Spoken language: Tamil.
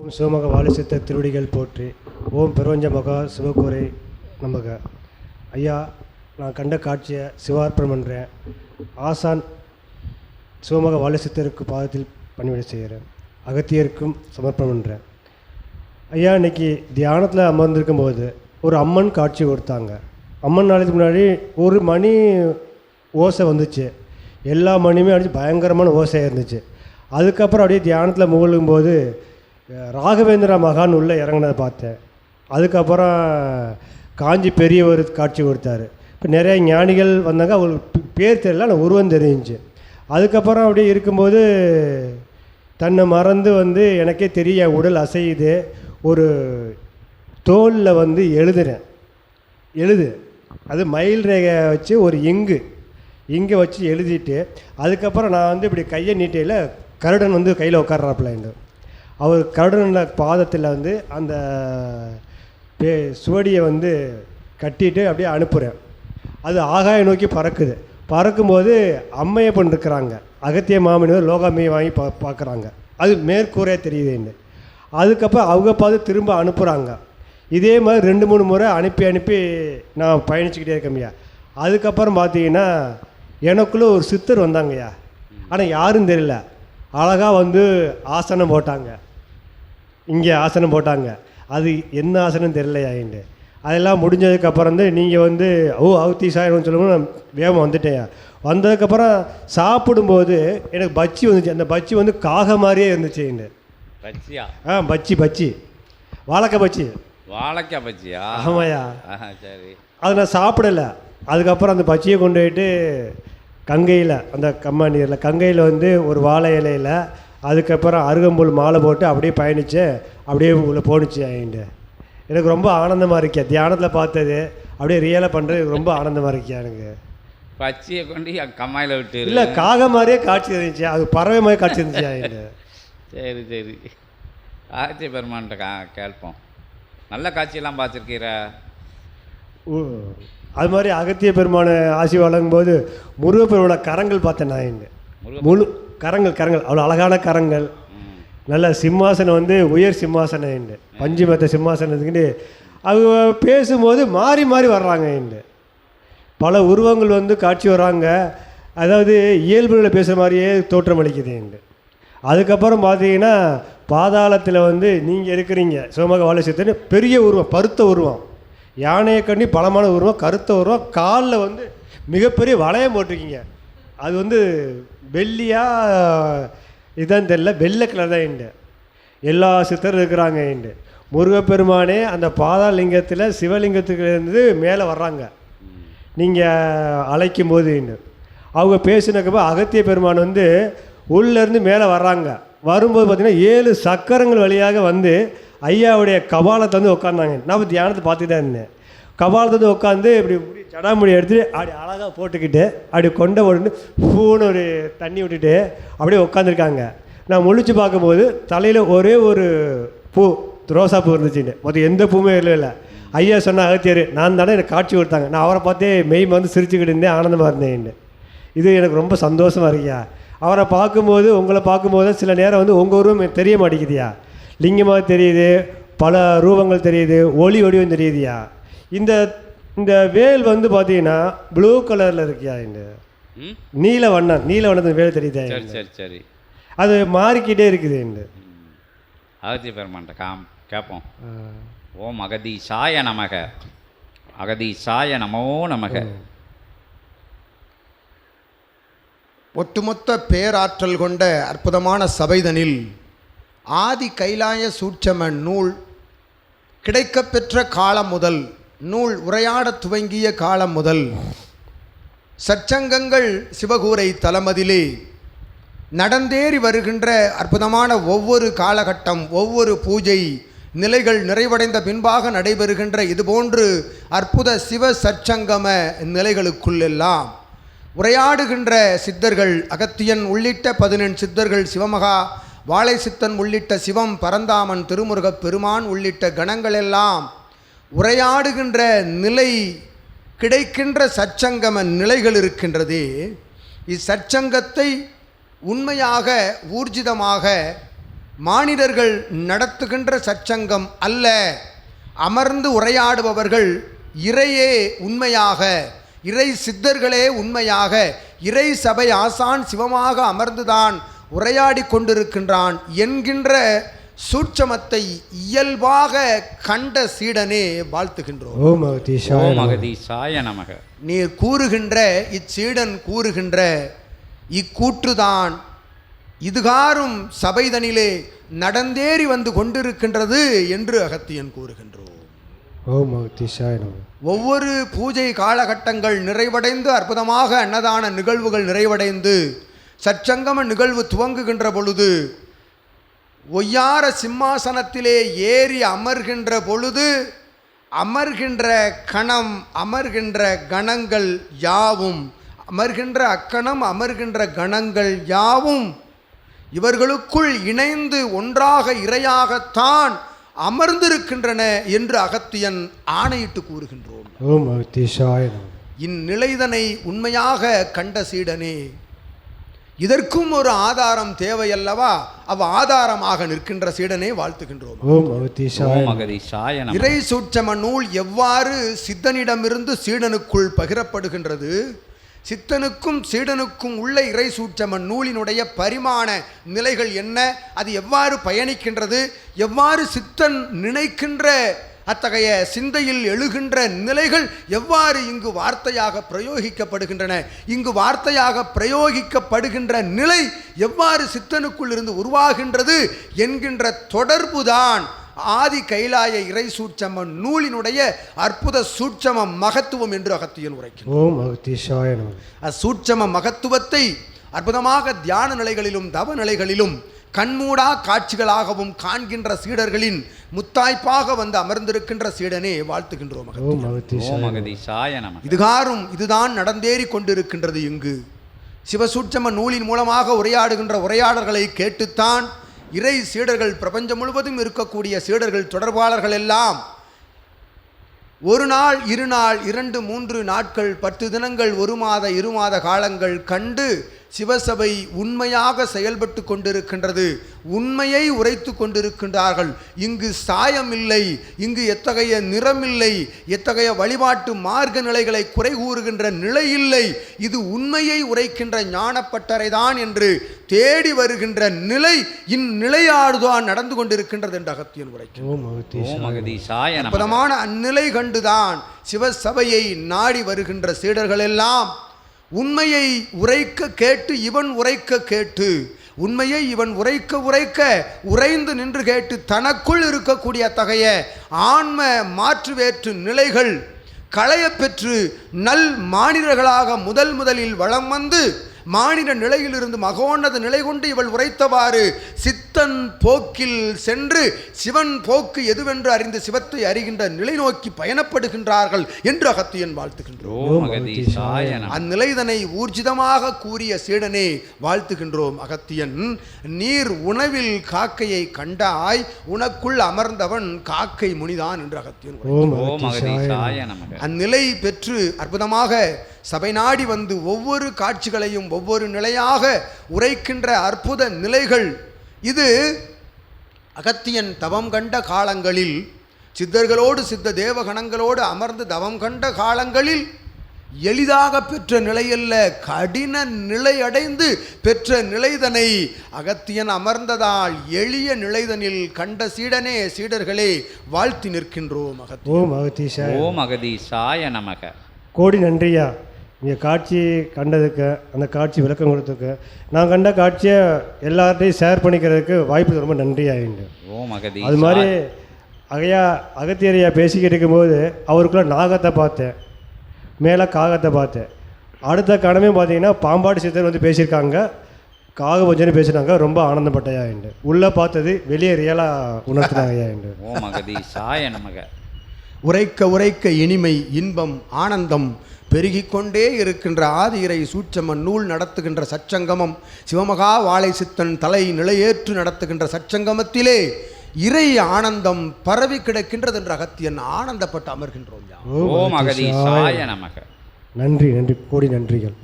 ஓம் சிவமக வாலிசித்த திருவடிகள் போற்றி. ஓம் பிரபஞ்ச மகா சிவகோரை நமக. ஐயா நான் கண்ட காட்சியை சிவார்ப்பணம் பண்ணுறேன் ஆசான் சிவமக வாலிசித்தருக்கு பாதத்தில் பணிவிடை செய்கிறேன். அகத்தியருக்கும் சமர்ப்பணம் பண்ணுறேன் ஐயா இன்னைக்கு தியானத்தில் அமர்ந்திருக்கும் போது ஒரு அம்மன் காட்சி கொடுத்தாங்க. அம்மன் நாளைக்கு முன்னாடி ஒரு மணி ஓசை வந்துச்சு. எல்லா மணியுமே அடிச்சு பயங்கரமான ஓசையாக இருந்துச்சு. அதுக்கப்புறம் அப்படியே தியானத்தில் முகழும் போது ராகவேந்திர மகான் உள்ளே இறங்குனதை பார்த்தேன். அதுக்கப்புறம் காஞ்சி பெரியவர் காட்சி கொடுத்தாரு. இப்போ நிறைய ஞானிகள் வந்தாங்க அவங்களுக்கு பேர் தெரியல ஆனால் உருவம் தெரிஞ்சு அதுக்கப்புறம் அப்படியே இருக்கும்போது தன்னை மறந்து வந்து எனக்கே தெரிய உடல் அசையுது. ஒரு தோலில் வந்து எழுதுறேன். எழுது. அது மயில் ரேகை வச்சு ஒரு இங்கு. இங்கே வச்சு எழுதிட்டு அதுக்கப்புறம் நான் வந்து இப்படி கையை நீட்டையில் கருடன் வந்து கையில் உட்கார்றாப்புல அவர் கருடன பாதத்தில் வந்து அந்த பே சுவடியை வந்து கட்டிட்டு அப்படியே அனுப்புகிறேன் அது ஆகாய நோக்கி பறக்குது. பறக்கும்போது அம்மையப்பன் இருக்கிறாங்க அகத்திய மாமனிவர் லோகாமையை வாங்கி பா பார்க்குறாங்க. அது மேற்கூரையாக தெரியுதுன்னு அதுக்கப்புறம் அவங்க பார்த்து திரும்ப அனுப்புகிறாங்க இதே மாதிரி ரெண்டு மூணு முறை அனுப்பி அனுப்பி நான் பயணிச்சுக்கிட்டே இருக்கேன்யா அதுக்கப்புறம் பார்த்தீங்கன்னா எனக்குள்ளே ஒரு சித்தர் வந்தாங்கய்யா ஆனால் யாரும் தெரியல. அழகாக வந்து ஆசனம் போட்டாங்க. இங்கே ஆசனம் போட்டாங்க. அது என்ன ஆசனம் தெரியலையா என்கிட்ட. அதெல்லாம் முடிஞ்சதுக்கப்புறம் வந்து நீங்கள் வந்து ஓ அவுத்தி சாயிரம் சொல்லும்போது நான் வேகமாக வந்துட்டேன் வந்ததுக்கப்புறம் சாப்பிடும்போது எனக்கு பச்சி வந்துச்சு. அந்த பச்சி வந்து காக மாதிரியே இருந்துச்சு என்கிட்ட. பஜ்ஜியா ஆ பச்சி பச்சி. வாழைக்காய் பச்சி. வாழைக்காய் பஜ்ஜியா ஆமாய்யா. ஆஹா, சரி. அதை நான் சாப்பிடலை. அதுக்கப்புறம் அந்த பச்சியை கொண்டு போயிட்டு கங்கையில் அந்த கம்மா நீரில் கங்கையில் வந்து ஒரு வாழை இலையில் அதுக்கப்புறம் அருகம்புல் மாலை போட்டு அப்படியே பயணித்தேன் அப்படியே உள்ள போணுச்சு என்கிட்ட. எனக்கு ரொம்ப ஆனந்தமாக இருக்கே. தியானத்தில் பார்த்தது அப்படியே ரியலாக பண்ணுறது ரொம்ப ஆனந்தமாக இருக்கியா எனக்கு. பச்சையை கொண்டு கம்மாயில் விட்டு இல்லை காக மாதிரியே காட்சி இருந்துச்சு அது பறவை மாதிரி காட்சி இருந்துச்சு என்கிட்ட. சரி சரி. ஆட்சி பெருமான்ட்ட கா கேட்போம். நல்ல காட்சியெல்லாம் பார்த்துருக்கீர? ஓ, அது மாதிரி அகத்திய பெருமான ஆசி வழங்கும்போது முருகப்பெருமான கரங்கள் பார்த்தேன் நான் முழு கரங்கள் கரங்கள். அவ்வளோ அழகான கரங்கள். நல்ல சிம்மாசனம் வந்து உயர் சிம்மாசனம் என்று பஞ்சு மெத்த சிம்மாசனத்துக்கு அவங்க பேசும்போது மாறி மாறி வர்றாங்க என்று பல உருவங்கள் வந்து காட்சி வர்றாங்க. அதாவது இயல்புகளில் பேசுகிற மாதிரியே தோற்றம் அளிக்குது என்று அதுக்கப்புறம் பார்த்தீங்கன்னா பாதாளத்தில் வந்து நீங்கள் இருக்கிறீங்க. சிவமக வாழைச்சத்துன்னு பெரிய உருவம் பருத்த உருவம். யானையை கண்ணி பலமான உருவம் கருத்த உருவம். காலில் வந்து மிகப்பெரிய வளையம் போட்டிருக்கீங்க. அது வந்து வெள்ளியாக இதுதான் தெரியல வெள்ளை கலர் தான் எண்டு எல்லா சித்தரும் இருக்கிறாங்க எண்டு முருகப்பெருமானே அந்த பாதாளலிங்கத்தில் சிவலிங்கத்துக்குலேருந்து மேலே வர்றாங்க. நீங்கள் அழைக்கும் போது அவங்க பேசினக்கப்போ அகத்திய பெருமான் வந்து உள்ளேருந்து மேலே வர்றாங்க. வரும்போது பார்த்திங்கன்னா ஏழு சக்கரங்கள் வழியாக வந்து ஐயாவுடைய கபாலத்தை வந்து உட்காந்தாங்க நான் தியானத்தை பார்த்துட்டு தான் இருந்தேன். கபாலத்தை வந்து உட்காந்து இப்படி ஜடாமுடி எடுத்து அப்படி அழகாக போட்டுக்கிட்டு அப்படி கொண்ட போட்டு பூன்னு ஒரு தண்ணி விட்டுட்டு அப்படியே உட்காந்துருக்காங்க நான் முழிச்சு பார்க்கும்போது தலையில் ஒரே ஒரு பூ ரோசா பூ இருந்துச்சுன்னு. மொத்தம் எந்த பூவுமே இல்லை இல்லை. ஐயா சொன்ன அகத்தியர் நான் தானே எனக்கு காட்சி கொடுத்தாங்க. நான் அவரை பார்த்தே மெய் வந்து சிரிச்சுக்கிட்டு இருந்தேன் ஆனந்தமாக இருந்தேன் இது எனக்கு ரொம்ப சந்தோஷமாக இருக்கியா அவரை பார்க்கும்போது உங்களை பார்க்கும்போது சில நேரம் வந்து உங்கள் உருவம் எனக்கு தெரிய மாட்டேங்குதியா லிங்கமாக தெரியுது பல ரூபங்கள் தெரியுது ஒளி வடிவம் தெரியுதுயா இந்த இந்த வேல் வந்து பார்த்தீங்கன்னா ப்ளூ கலரில் இருக்கியா இந்த? ம்? நீல வண்ணம் நீல வண்ணத்து வேல் தெரியுதா சரி சரி சரி. அது மாறிக்கிட்டே இருக்குது இந்த. ஆகத்திய பெருமான்ட்ட காம் கேட்போம் ஓம் அகதீசாய நமக. அகதீசாய நமோ நமக. ஒட்டுமொத்த பேராற்றல் கொண்ட அற்புதமான சபைதனில் ஆதி கைலாய சூட்சம நூல் கிடைக்கப்பெற்ற காலம் முதல் நூல் உரையாடத் துவங்கிய காலம் முதல் சச்சங்கங்கள் சிவகூரை தலமதிலே நடந்தேறி வருகின்ற அற்புதமான ஒவ்வொரு காலகட்டம் ஒவ்வொரு பூஜை நிலைகள் நிறைவடைந்த பின்பாக நடைபெறுகின்ற இதுபோன்று அற்புத சிவ சச்சங்கம நிலைகளுக்குள்ளெல்லாம் உரையாடுகின்ற சித்தர்கள் அகத்தியன் உள்ளிட்ட பதினெண் சித்தர்கள் சிவமகா வாழை சித்தன் உள்ளிட்ட சிவம் பரந்தாமன் திருமுருகப் பெருமான் உள்ளிட்ட கணங்களெல்லாம் உரையாடுகின்ற நிலை கிடைக்கின்ற சச்சங்கம நிலைகள் இருக்கின்றதே. இச்சற்சங்கத்தை உண்மையாக ஊர்ஜிதமாக மானிடர்கள் நடத்துகின்ற சச்சங்கம் அல்ல. அமர்ந்து உரையாடுபவர்கள் இறையே உண்மையாக இறை சித்தர்களே உண்மையாக இறை சபை ஆசான் சிவமாக அமர்ந்துதான் உரையாடி கொண்டிருக்கின்றான் என்கின்ற சூட்சமத்தை இயல்பாக கண்ட சீடனே வாழ்த்துகின்றோம். ஓம் அகதீசாய நமக. நீர் கூறுகின்ற இச்சீடன் கூறுகின்ற இக்கூற்றுதான் இதுகாரும் சபைதனிலே நடந்தேறி வந்து கொண்டிருக்கின்றது என்று அகத்தியன் கூறுகின்றோம். ஓம் அகதீஷாய நமக. ஒவ்வொரு பூஜை காலகட்டங்கள் நிறைவடைந்து அற்புதமாக அன்னதான நிகழ்வுகள் நிறைவடைந்து சச்சங்கம நிகழ்வு துவங்குகின்ற பொழுது ஒய்யார சிம்மாசனத்திலே ஏறி அமர்கின்ற பொழுது அமர்கின்ற கணம் அமர்கின்ற கணங்கள் யாவும்? அமர்கின்ற அக்கணம் அமர்கின்ற கணங்கள் யாவும்? இவர்களுக்குள் இணைந்து ஒன்றாக இரையாகத்தான் அமர்ந்திருக்கின்றன என்று அகத்தியன் ஆணையிட்டு கூறுகின்றோம். இந்நிலைதனை உண்மையாக கண்ட சீடனே இதற்கும் ஒரு ஆதாரம் தேவையல்லவா? அவ் ஆதாரமாக நிற்கின்ற சீடனே வாழ்த்துகின்றோம். இறை சூட்சம நூல் எவ்வாறு சித்தனிடமிருந்து சீடனுக்குள் பகிரப்படுகின்றது? சித்தனுக்கும் சீடனுக்கும் உள்ள இறை சூட்சம நூலினுடைய பரிமாண நிலைகள் என்ன? அது எவ்வாறு பயணிக்கின்றது? எவ்வாறு சித்தன் நினைக்கின்ற அத்தகைய சிந்தையில் எழுகின்ற நிலைகள் எவ்வாறு இங்கு வார்த்தையாக பிரயோகிக்கப்படுகின்றன? இங்கு வார்த்தையாக பிரயோகிக்கப்படுகின்ற நிலை எவ்வாறு சித்தனுக்குள் இருந்து உருவாகின்றது என்கின்ற தொடர்புதான் ஆதி கைலாய இறை சூட்சம நூலினுடைய அற்புத சூட்சம மகத்துவம் என்று அகத்தியன் உரைக்கிறார் ஓம் அகதீஷாய நமக. அச்சூட்சம மகத்துவத்தை அற்புதமாக தியான நிலைகளிலும் தவ நிலைகளிலும் கண்மூடா காட்சிகளாகவும் காண்கின்ற சீடர்களின் முத்தாய்ப்பாக வந்து அமர்ந்திருக்கின்ற சீடனே வாழ்த்துகின்றோம் இதுகாரும் இதுதான் நடந்தேறி கொண்டிருக்கின்றது இங்கு. சிவசூட்சம நூலின் மூலமாக உரையாடுகின்ற உரையாடல்களை கேட்டுத்தான் இறை சீடர்கள் பிரபஞ்சம் முழுவதும் இருக்கக்கூடிய சீடர்கள் தொடர்பாளர்கள் எல்லாம் ஒரு நாள் இரு நாள் இரண்டு மூன்று நாட்கள் பத்து தினங்கள் ஒரு மாத இரு மாத காலங்கள் கண்டு சிவசபை உண்மையாக செயல்பட்டு கொண்டிருக்கின்றது உண்மையை உரைத்து கொண்டிருக்கின்றார்கள். இங்கு சாயம் இல்லை இங்கு எத்தகைய நிறமில்லை எத்தகைய வழிபாட்டு மார்க்க நிலைகளை குறை கூறுகின்ற நிலை இல்லை. இது உண்மையை உரைக்கின்ற ஞானப்பட்டறைதான் என்று தேடி வருகின்ற நிலை இந்நிலையாடுதான் நடந்து கொண்டிருக்கின்றது என்று அகத்தியன் நமக. அற்புதமான அந்நிலை கண்டுதான் சிவசபையை நாடி வருகின்ற சீடர்கள் எல்லாம் உண்மையை உரைக்க கேட்டு இவன் உரைக்க கேட்டு. உண்மையை இவன் உரைக்க உரைக்க உறைந்து நின்று கேட்டு தனக்குள் இருக்கக்கூடிய அத்தகைய ஆன்ம மாற்று வேற்று நிலைகள் களையப்பெற்று நல் மாநிலர்களாக முதல் முதலில் வளம் வந்து மானிட நிலையிலிருந்து மகோன்னத நிலை கொண்டு இவள் உரைத்தவாறு சித்தன் போக்கில் சென்று சிவன் போக்கு எதுவென்று அறிந்து சிவத்தை அறிகின்ற நிலை நோக்கி பயணப்படுகின்றார்கள் என்று அகத்தியன் வாழ்த்துகின்றோம். அந்நிலைதனை ஊர்ஜிதமாக கூறிய சீடனே வாழ்த்துகின்றோம் அகத்தியன். நீர் உணவில் காக்கையை கண்டாய் உனக்குள் அமர்ந்தவன் காக்கை முனிதான் என்று அகத்தியன் அந்நிலை பெற்று அற்புதமாக சபை நாடி வந்து ஒவ்வொரு காட்சிகளையும் ஒவ்வொரு நிலையாக உரைக்கின்ற அற்புத நிலைகள். இது அகத்தியன் தவம் கண்ட காலங்களில் சித்தர்களோடு சித்த தேவகணங்களோடு அமர்ந்து தவம் கண்ட காலங்களில் எளிதாக பெற்ற நிலையல்ல கடின நிலை அடைந்து பெற்ற நிலைதனை அகத்தியன் அமர்ந்ததால் எளிய நிலைதனில் கண்ட சீடனே சீடர்களே வாழ்த்தி நிற்கின்றோம் அகத்தியன் ஓம் அகதீஷாய ஓம் அகதீசாய நமக. கோடி நன்றியா? இங்கே காட்சி கண்டதுக்கு அந்த காட்சி விளக்கம் கொடுத்ததுக்கு நான் கண்ட காட்சியை எல்லார்ட்டையும் ஷேர் பண்ணிக்கிறதுக்கு வாய்ப்பு ரொம்ப நன்றியாயிண்டு அது மாதிரி அகையா அகத்தியரையா பேசிக்கிட்டு இருக்கும்போது அவருக்குள்ள நாகத்தை பார்த்தேன். மேலே காகத்தை பார்த்தேன். அடுத்த கணமே பார்த்தீங்கன்னா பாம்பாடு சித்தர் வந்து பேசியிருக்காங்க. காகபஞ்சனி பேசினாங்க. ரொம்ப ஆனந்தப்பட்டையாயிண்டு உள்ளே பார்த்தது வெளியே ரியலாக உணர்த்தினாங்க ஓம் அகதீசாய நமக. உரைக்க உரைக்க இனிமை இன்பம் ஆனந்தம் பெருகிக் கொண்டே இருக்கின்ற ஆதியிரை சூட்சம நூல் நடத்துகின்ற சச்சங்கமம் சிவமகா வாழை சித்தன் தலை நிலையேற்று நடத்துகின்ற சச்சங்கமத்திலே இறை ஆனந்தம் பரவி கிடக்கின்றது என்ற அகத்தியன் ஆனந்தப்பட்டு அமர்கின்றோம். ஓம் நன்றி நன்றி கோடி நன்றிகள்.